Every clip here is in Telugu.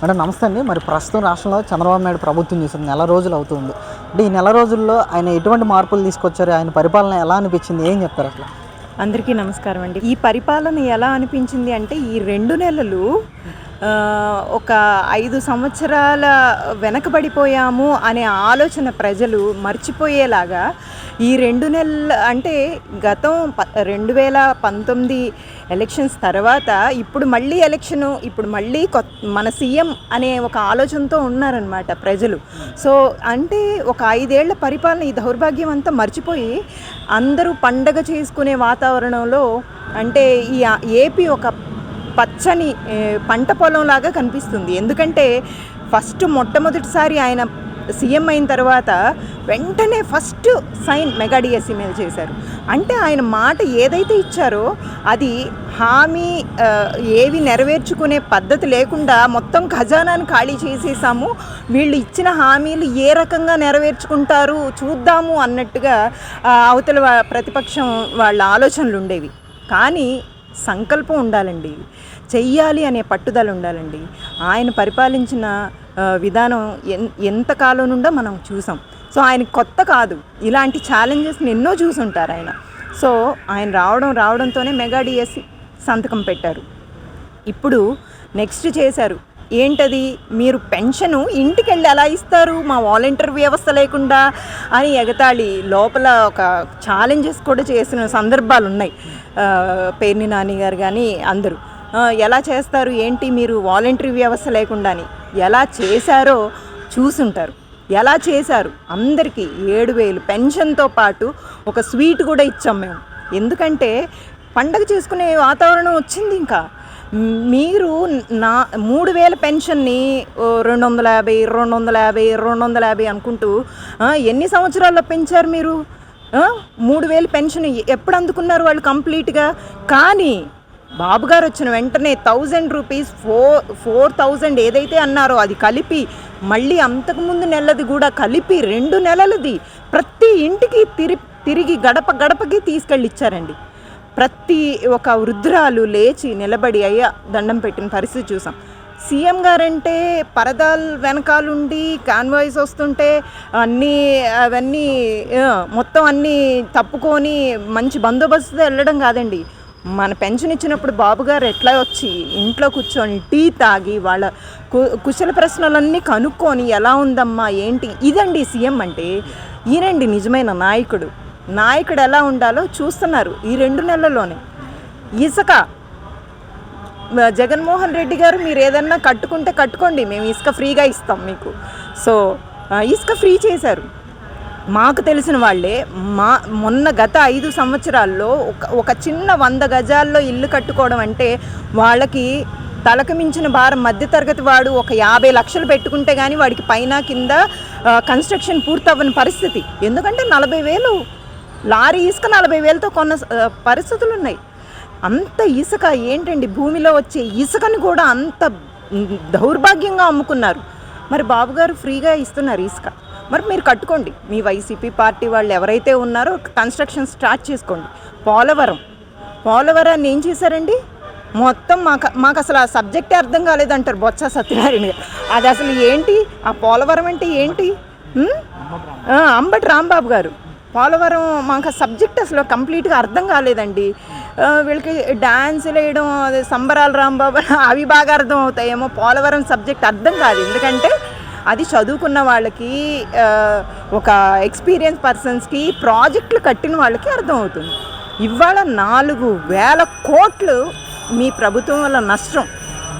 మేడం నమస్తే అండి. మరి ప్రస్తుతం రాష్ట్రంలో చంద్రబాబు నాయుడు ప్రభుత్వం చేసింది నెల రోజులు అవుతుంది. అంటే ఈ నెల రోజుల్లో ఆయన ఎటువంటి మార్పులు తీసుకొచ్చారు? ఆయన పరిపాలన ఎలా అనిపించింది? ఏం చెప్తారు అట్లా అందరికీ నమస్కారం అండి. ఈ పరిపాలన ఎలా అనిపించింది అంటే ఈ రెండు నెలలు ఒక ఐదు సంవత్సరాల వెనకబడిపోయాము అనే ఆలోచన ప్రజలు మర్చిపోయేలాగా ఈ రెండు నెలలు అంటే గతం ప రెండు వేల పంతొమ్మిది ఎలక్షన్స్ తర్వాత ఇప్పుడు మళ్ళీ ఎలక్షను ఇప్పుడు మళ్ళీ కొత్త మన సీఎం అనే ఒక ఆలోచనతో ఉన్నారనమాట ప్రజలు. సో అంటే ఒక ఐదేళ్ళ పరిపాలన ఈ దౌర్భాగ్యం అంతా మర్చిపోయి అందరూ పండగ చేసుకునే వాతావరణంలో అంటే ఈ ఏపీ ఒక పచ్చని పంట పొలంలాగా కనిపిస్తుంది. ఎందుకంటే ఫస్ట్ మొట్టమొదటిసారి ఆయన సీఎం అయిన తర్వాత వెంటనే ఫస్ట్ సైన్ మెగా డిఎస్ఈమెల్ చేశారు. అంటే ఆయన మాట ఏదైతే ఇచ్చారో అది హామీ ఏవి నెరవేర్చుకునే పద్ధతి లేకుండా మొత్తం ఖజానాను ఖాళీ చేసేసాము. వీళ్ళు ఇచ్చిన హామీలు ఏ రకంగా నెరవేర్చుకుంటారు చూద్దాము అన్నట్టుగా అవతల ప్రతిపక్షం వాళ్ళ ఆలోచనలు ఉండేవి. కానీ సంకల్పం ఉండాలండి. చెయ్యాలి అనే పట్టుదల ఉండాలండి. ఆయన పరిపాలించిన విధానం ఎన్ ఎంతకాలం నుండో మనం చూసాం. సో ఆయన కొత్త కాదు. ఇలాంటి ఛాలెంజెస్ని ఎన్నో చూసుంటారు ఆయన. సో ఆయన రావడం రావడంతోనే మెగా డిఎస్సి సంతకం పెట్టారు. ఇప్పుడు నెక్స్ట్ చేశారు. ఏంటది? మీరు పెన్షను ఇంటికి వెళ్ళి ఎలా ఇస్తారు? మా వాలంటీర్ వ్యవస్థ లేకుండా అని ఎగతాళి లోపల ఒక ఛాలెంజెస్ కూడా చేసిన సందర్భాలు ఉన్నాయి పేర్ని నాని గారు కానీ అందరూ. ఎలా చేస్తారు? ఏంటి మీరు వాలంటరీ వ్యవస్థ లేకుండా అని ఎలా చేశారో చూసుంటారు. ఎలా చేశారు? అందరికీ ఏడు వేలు పెన్షన్తో పాటు ఒక స్వీట్ కూడా ఇచ్చాం మేము. ఎందుకంటే పండగ చేసుకునే వాతావరణం వచ్చింది ఇంకా. మీరు నా మూడు వేల పెన్షన్ని రెండు వందల యాభై రెండు వందల యాభై రెండు వందల యాభై అనుకుంటూ ఎన్ని సంవత్సరాల్లో పెంచారు మీరు? మూడు వేలు పెన్షన్ ఎప్పుడు అందుకున్నారు వాళ్ళు కంప్లీట్గా? కానీ బాబు గారు వచ్చిన వెంటనే thousand rupees four four thousand ఏదైతే అన్నారో అది కలిపి మళ్ళీ అంతకుముందు నెలది కూడా కలిపి రెండు నెలలది ప్రతి ఇంటికి తిరి తిరిగి గడప గడపకి తీసుకెళ్ళి ఇచ్చారండి ప్రతి ఒక వృద్ధురాలు లేచి నిలబడి అయ్యా దండం పెట్టిన పరిస్థితి చూసాం. సీఎం గారంటే పరదాల వెనకాలుండి కాన్వాయిస్ వస్తుంటే అన్నీ అవన్నీ మొత్తం అన్నీ తప్పుకొని మంచి బందోబస్తుతో వెళ్ళడం కాదండి. మన పెన్షన్ ఇచ్చినప్పుడు బాబుగారు ఎట్లా వచ్చి ఇంట్లో కూర్చొని టీ తాగి వాళ్ళ కు- కుశల ప్రశ్నలన్నీ కనుక్కొని ఎలా ఉందమ్మా ఏంటి? ఇదండి సీఎం అంటే ఈయనండి నిజమైన నాయకుడు. నాయకుడు ఎలా ఉండాలో చూస్తున్నారు ఈ రెండు నెలల్లోనే. ఇసుక. జగన్మోహన్ రెడ్డి గారు మీరు ఏదన్నా కట్టుకుంటే కట్టుకోండి మేము ఇసుక ఫ్రీగా ఇస్తాం మీకు. సో ఇసుక ఫ్రీ చేశారు. మాకు తెలిసిన వాళ్ళే మా మొన్న గత ఐదు సంవత్సరాల్లో ఒక ఒక చిన్న వంద గజాల్లో ఇల్లు కట్టుకోవడం అంటే వాళ్ళకి తలకు మించిన భారం మధ్యతరగతి వాడు ఒక యాభై లక్షలు పెట్టుకుంటే కానీ వాడికి పైన కింద కన్స్ట్రక్షన్ పూర్తవ్వని పరిస్థితి. ఎందుకంటే నలభై వేలు లారీ ఇసుక నలభై వేలతో కొన్న పరిస్థితులు ఉన్నాయి అంత ఇసుక ఏంటండి? భూమిలో వచ్చే ఇసుకను కూడా అంత దౌర్భాగ్యంగా అమ్ముకున్నారు. మరి బాబుగారు ఫ్రీగా ఇస్తున్నారు ఇసుక. మరి మీరు కట్టుకోండి. మీ వైసీపీ పార్టీ వాళ్ళు ఎవరైతే ఉన్నారో కన్స్ట్రక్షన్ స్టార్ట్ చేసుకోండి. పోలవరం. పోలవరాన్ని ఏం చేశారండి? మొత్తం మాకు మాకు అసలు ఆ సబ్జెక్టే అర్థం కాలేదంటారు బొత్స సత్యనారాయణ గారు. అది అసలు ఏంటి? ఆ పోలవరం అంటే ఏంటి? అంబటి రాంబాబు గారు. పోలవరం మాకు ఆ సబ్జెక్ట్ అసలు కంప్లీట్గా అర్థం కాలేదండి. వీళ్ళకి డాన్సులు వేయడం అదే సంబరాలు రాంబాబు అవి బాగా అర్థం అవుతాయేమో. పోలవరం సబ్జెక్ట్ అర్థం కాదు. ఎందుకంటే అది చదువుకున్న వాళ్ళకి ఒక ఎక్స్పీరియన్స్ పర్సన్స్కి ప్రాజెక్టులు కట్టిన వాళ్ళకి అర్థం అవుతుంది ఇవాళ నాలుగు వేల కోట్లు మీ ప్రభుత్వం వల్ల నష్టం.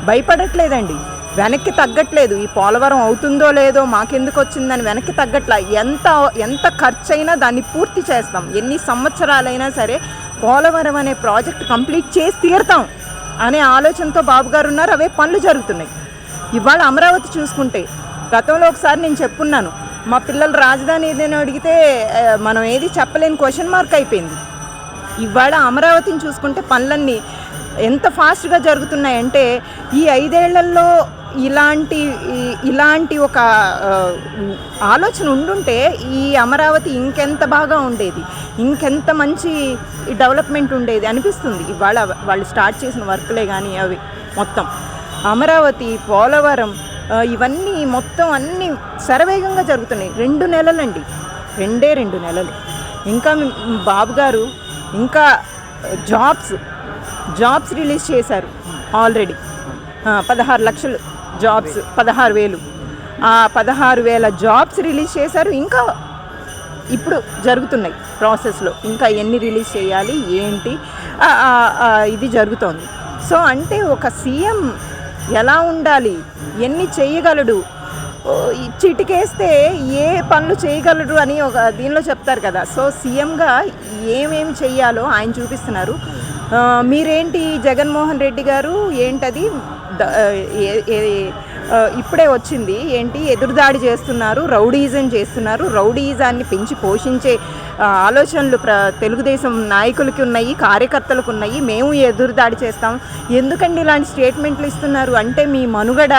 భయపడట్లేదండి. వెనక్కి తగ్గట్లేదు. ఈ పోలవరం అవుతుందో లేదో మాకెందుకు వచ్చిందని వెనక్కి తగ్గట్లా ఎంత ఎంత ఖర్చు అయినా దాన్ని పూర్తి చేస్తాం. ఎన్ని సంవత్సరాలైనా సరే పోలవరం అనే ప్రాజెక్ట్ కంప్లీట్ చేసి తీరుతాం అనే ఆలోచనతో బాబు గారు ఉన్నారు. అవే పనులు జరుగుతున్నాయి. ఇవాళ అమరావతి చూసుకుంటే గతంలో ఒకసారి నేను చెప్పున్నాను. మా పిల్లలు రాజధాని ఏదైనా అడిగితే మనం ఏది చెప్పలేని క్వశ్చన్ మార్క్ అయిపోయింది. ఇవాళ అమరావతిని చూసుకుంటే పనులన్నీ ఎంత ఫాస్ట్గా జరుగుతున్నాయంటే ఈ ఐదేళ్ళలో ఇలాంటి ఇలాంటి ఒక ఆలోచన ఉండుంటే ఈ అమరావతి ఇంకెంత బాగా ఉండేది ఇంకెంత మంచి డెవలప్మెంట్ ఉండేది అనిపిస్తుంది. ఇవాళ వాళ్ళు స్టార్ట్ చేసిన వర్క్లే కానీ అవి మొత్తం. అమరావతి పోలవరం ఇవన్నీ మొత్తం అన్నీ శరవేగంగా జరుగుతున్నాయి. రెండు నెలలండి. రెండే రెండు నెలలు. ఇంకా బాబు గారు ఇంకా జాబ్స్ జాబ్స్ రిలీజ్ చేశారు ఆల్రెడీ. పదహారు లక్షలు జాబ్స్ పదహారు వేలు. ఆ పదహారు వేల జాబ్స్ రిలీజ్ చేశారు. ఇంకా ఇప్పుడు జరుగుతున్నాయి ప్రాసెస్లో. ఇంకా ఎన్ని రిలీజ్ చేయాలి ఏంటి? ఇది జరుగుతోంది. సో అంటే ఒక సీఎం ఎలా ఉండాలి? ఎన్ని చేయగలడు? చిటికేస్తే ఏ పనులు చేయగలడు అని ఒక దీనిలో చెప్తారు కదా. సో సీఎంగా ఏమేమి చేయాలో ఆయన చూపిస్తున్నారు. మీరేంటి జగన్మోహన్ రెడ్డి గారు? ఏంటది? ఇప్పుడే వచ్చింది. ఏంటి? ఎదురుదాడి చేస్తున్నారు రౌడీజం చేస్తున్నారు. రౌడీజాన్ని పెంచి పోషించే ఆలోచనలు ప్ర తెలుగుదేశం నాయకులకి ఉన్నాయి కార్యకర్తలకు ఉన్నాయి. మేము ఎదురుదాడి చేస్తాం. ఎందుకండి ఇలాంటి స్టేట్మెంట్లు ఇస్తున్నారు? అంటే మీ మనుగడ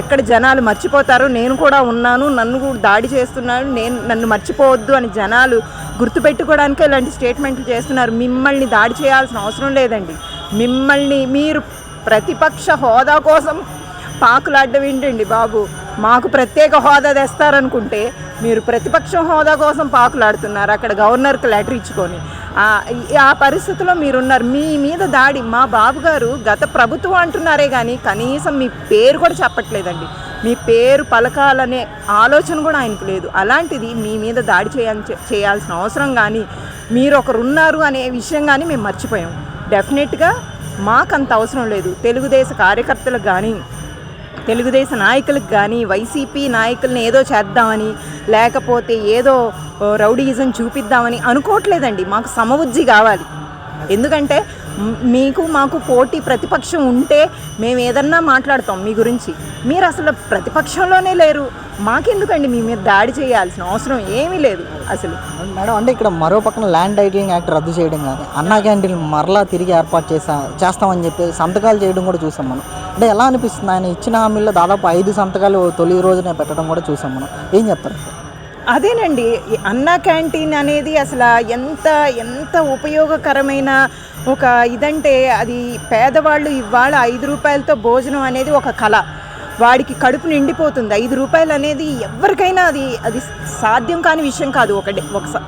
ఎక్కడ జనాలు మర్చిపోతారో నేను కూడా ఉన్నాను. నన్ను కూడా దాడి చేస్తున్నాను నేను నన్ను మర్చిపోవద్దు అని జనాలు గుర్తుపెట్టుకోవడానికే ఇలాంటి స్టేట్మెంట్లు చేస్తున్నారు. మిమ్మల్ని దాడి చేయాల్సిన అవసరం లేదండి. మిమ్మల్ని మీరు ప్రతిపక్ష హోదా కోసం పాకులాడ్డం ఏంటండి బాబు? మాకు ప్రత్యేక హోదా తెస్తారనుకుంటే మీరు ప్రతిపక్షం హోదా కోసం పాకులాడుతున్నారు అక్కడ గవర్నర్కి లెటర్ ఇచ్చుకొని. ఆ- పరిస్థితిలో మీరున్నారు. మీ మీద దాడి. మా బాబు గారు గత ప్రభుత్వం అంటున్నారే కానీ కనీసం మీ పేరు కూడా చెప్పట్లేదండి. మీ పేరు పలకాలనే ఆలోచన కూడా ఆయనకు లేదు. అలాంటిది మీ మీద దాడి చేయ చేయాల్సిన అవసరం కానీ మీరు ఒకరు ఉన్నారు అనే విషయం కానీ మేము మర్చిపోయాం. డెఫినెట్గా మాకంత అవసరం లేదు. తెలుగుదేశ కార్యకర్తలకు కానీ తెలుగుదేశ నాయకులకు కానీ వైసీపీ నాయకుల్ని ఏదో చేద్దామని లేకపోతే ఏదో ఓ, రౌడీయిజం చూపిద్దామని అనుకోవట్లేదండి. మాకు సమవుజ్జి కావాలి. ఎందుకంటే మీకు మాకు పోటీ ప్రతిపక్షం ఉంటే మేము ఏదన్నా మాట్లాడతాం మీ గురించి. మీరు అసలు ప్రతిపక్షంలోనే లేరు. మాకెందుకండి మీ మీద దాడి చేయాల్సిన అవసరం ఏమీ లేదు అసలు. మేడం అంటే ఇక్కడ మరో పక్కన ల్యాండ్ టైటిలింగ్ యాక్ట్ రద్దు చేయడం కానీ అన్నా క్యాంటీన్ మరలా తిరిగి ఏర్పాటు చేసా చేస్తామని చెప్పి సంతకాలు చేయడం కూడా చూసాం మనం. అంటే ఎలా అనిపిస్తుంది? ఆయన ఇచ్చిన హామీల్లో దాదాపు ఐదు సంతకాలు తొలి రోజునే పెట్టడం కూడా చూసాం మనం. ఏం చెప్తారు? అదేనండి. అన్నా క్యాంటీన్ అనేది అసలు ఎంత ఎంత ఉపయోగకరమైన ఒక ఇదంటే అది పేదవాళ్ళు ఇవాళ ఐదు రూపాయలతో భోజనం అనేది ఒక కళ. వాడికి కడుపు నిండిపోతుంది. ఐదు రూపాయలు అనేది ఎవరికైనా అది అది సాధ్యం కాని విషయం కాదు ఒక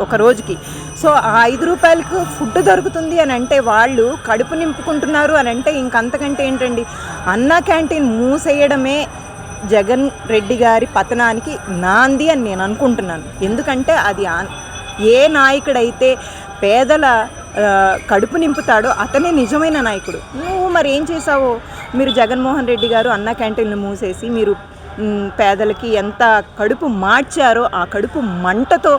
ఒక రోజుకి. సో ఆ ఐదు రూపాయలకు ఫుడ్ దొరుకుతుంది అని అంటే వాళ్ళు కడుపు నింపుకుంటున్నారు అని అంటే ఇంకంతకంటే ఏంటండి? అన్నా క్యాంటీన్ మూసేయడమే జగన్ రెడ్డి గారి పతనానికి నాంది అని నేను అనుకుంటున్నాను. ఎందుకంటే అది ఏ నాయకుడైతే పేదల కడుపు నింపుతాడో అతనే నిజమైన నాయకుడు. నువ్వు మరి ఏం చేసావో మీరు జగన్మోహన్ రెడ్డి గారు అన్న క్యాంటీన్లు మూసేసి మీరు పేదలకి ఎంత కడుపు మార్చారో ఆ కడుపు మంటతో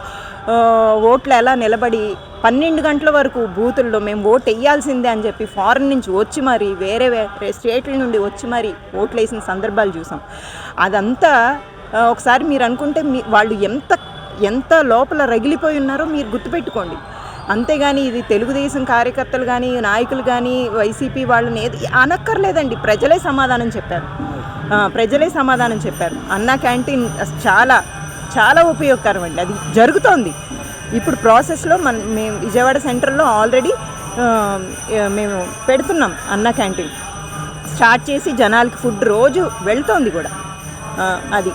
ఓట్లు ఎలా నిలబడి పన్నెండు గంటల వరకు బూతుల్లో మేము ఓటు వేయాల్సిందే అని చెప్పి ఫారెన్ నుంచి వచ్చి మరి వేరే వేరే స్టేట్ల నుండి వచ్చి మరి ఓట్లు వేసిన సందర్భాలు చూసాం. అదంతా ఒకసారి మీరు అనుకుంటే మీ వాళ్ళు ఎంత ఎంత లోపల రగిలిపోయి ఉన్నారో మీరు గుర్తుపెట్టుకోండి. అంతేగాని ఇది తెలుగుదేశం కార్యకర్తలు కానీ నాయకులు కానీ వైసీపీ వాళ్ళని ఏది అనక్కర్లేదండి. ప్రజలే సమాధానం చెప్పారు. ప్రజలే సమాధానం చెప్పారు. అన్నా క్యాంటీన్ చాలా చాలా ఉపయోగకరం అండి. అది జరుగుతోంది. ఇప్పుడు ప్రాసెస్లో మన మేము విజయవాడ సెంటర్లో ఆల్రెడీ మేము పెడుతున్నాం అన్నా క్యాంటీన్. స్టార్ట్ చేసి జనాలకి ఫుడ్ రోజు వెళ్తోంది కూడా. అది.